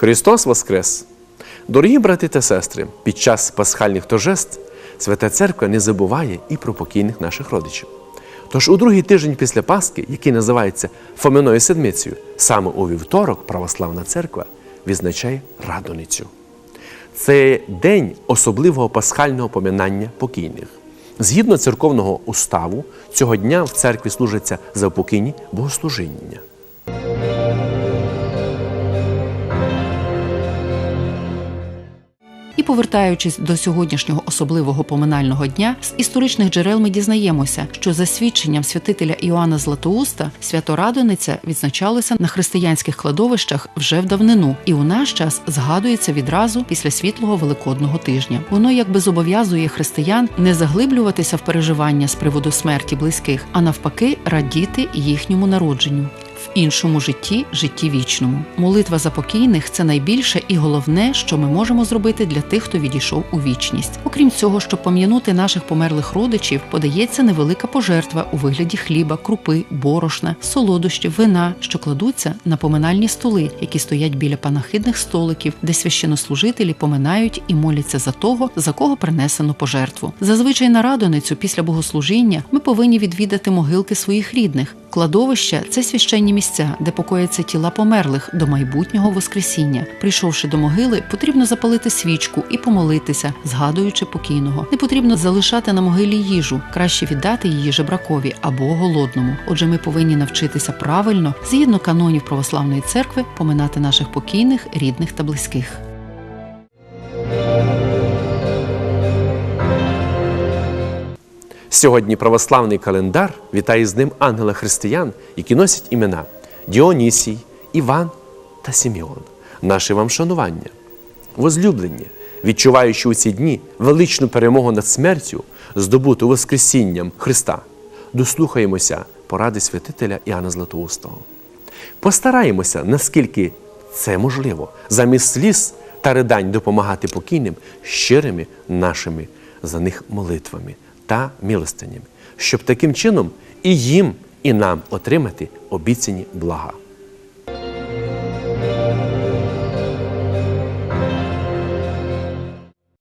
Христос Воскрес! Дорогі брати та сестри, під час пасхальних торжеств Свята Церква не забуває і про покійних наших родичів. Тож у другий тиждень після Пасхи, який називається Фоминою Седмицею, саме у вівторок Православна Церква відзначає Радоницю. Це день особливого пасхального поминання покійних. Згідно церковного уставу, цього дня в церкві служаться завпокійні богослужіння. І повертаючись до сьогоднішнього особливого поминального дня, з історичних джерел ми дізнаємося, що за свідченням святителя Іоанна Златоуста свято-Радониця відзначалося на християнських кладовищах вже в давнину, і у наш час згадується відразу після світлого великодного тижня. Воно якби зобов'язує християн не заглиблюватися в переживання з приводу смерті близьких, а навпаки, радіти їхньому народженню. В іншому житті, житті вічному. Молитва за покійних це найбільше і головне, що ми можемо зробити для тих, хто відійшов у вічність. Окрім цього, щоб пом'янути наших померлих родичів, подається невелика пожертва у вигляді хліба, крупи, борошна, солодощів, вина, що кладуться на поминальні столи, які стоять біля панахидних столиків, де священнослужителі поминають і моляться за того, за кого принесено пожертву. Зазвичай на радоницю після богослужіння ми повинні відвідати могилки своїх рідних. Кладовища це священні місця, де покояться тіла померлих до майбутнього воскресіння. Прийшовши до могили, потрібно запалити свічку і помолитися, згадуючи покійного. Не потрібно залишати на могилі їжу, краще віддати її жебракові або голодному. Отже, ми повинні навчитися правильно, згідно канонів православної церкви, поминати наших покійних, рідних та близьких. Сьогодні православний календар вітає з ним ангела християн, які носять імена Діонісій, Іван та Сімеон. Наше вам шанування. Возлюблені, відчуваючи у ці дні величну перемогу над смертю, здобуту Воскресінням Христа, дослухаємося поради святителя Іоанна Златоустого. Постараємося, наскільки це можливо, замість сліз та ридань допомагати покійним щирими нашими за них молитвами та милостинями, щоб таким чином і їм, і нам отримати обіцяні блага.